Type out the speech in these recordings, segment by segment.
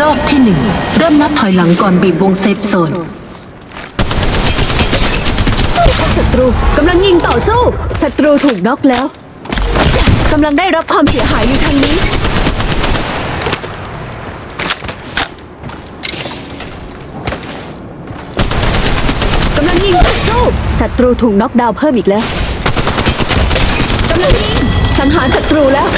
รอบที่หนึ่งเริ่มนับถอยหลังก่อนบีบวงเซฟโซน ศัตรูกำลังยิงต่อสู้ ศัตรูถูกน็อกแล้วกำลังได้รับความเสียหายอยู่ทางนี้ กำลังยิงต่อสู้ศัตรูถูกน็อกดาวน์เพิ่มอีกแล้วกำลังยิงสังหารศัตรูแล้ว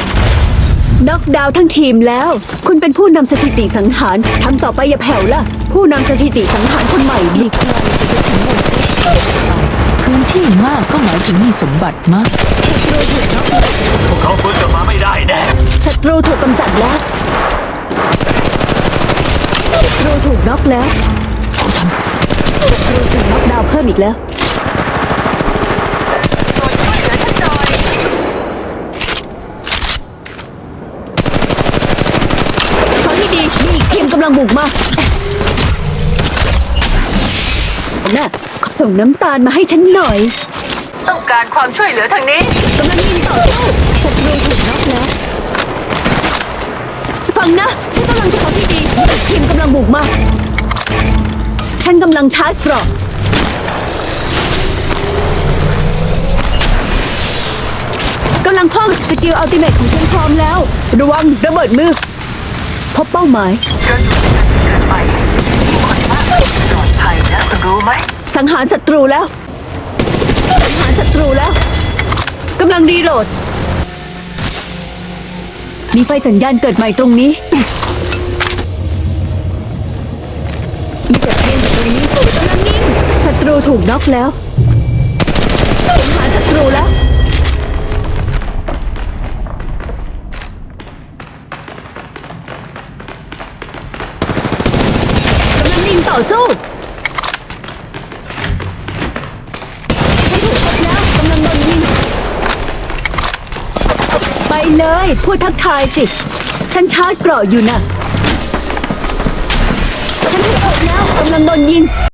น็อกดาวน์ทั้งทีมแล้ว คุณเป็นผู้นำสถิติสังหารทำต่อไปอย่าแผ่วล่ะ ผู้นำสถิติสังหารคนใหม่ดีพื้นที่มากก็หมายถึงมีสมบัติมากพวกเขาฟื้นกลับมาไม่ได้แน่ศัตรูถูกกำจัดแล้วศัตรูถูกน็อกแล้วศัตรูถูกน็อกดาวน์เพิ่มอีกแล้ว ฟังให้ดีมีอีกทีมกำลังบุกมาน่ะส่งน้ำตาลมาให้ฉันหน่อย ต้องการความช่วยเหลือทางนี้กำลังยิงต่อสู้ศัตรูถูกน็อกแล้ว ฟังนะ ฉันกำลังจะขอที่ดีทีมกำลังบุกมา ฉันกำลังชาร์จเกราะกำลังคว้างสกิลอัลติเมทของฉันพร้อมแล้ว ระวังระเบิดมือ พบเป้าหมายเราอยู่ที่นั่นเกินไปมีคนมากปลอดภัยนะคุณรู้ไหม สังหารศัตรูแล้ว สังหารศัตรูแล้ว กำลังรีโหลด มีไฟสัญญาณเกิดใหม่ตรงนี้ มีแต่เพียงอยู่ตรงนี้กำลังยิงศัตรูถูกน็อกแล้ว อสู้ฉันถูกพบแล้วกำลังโดนยิงไปเลย พูดทักทายสิ ฉันชาร์จเกราะอยู่นะฉันถูกพบแล้วกำลังโดนยิง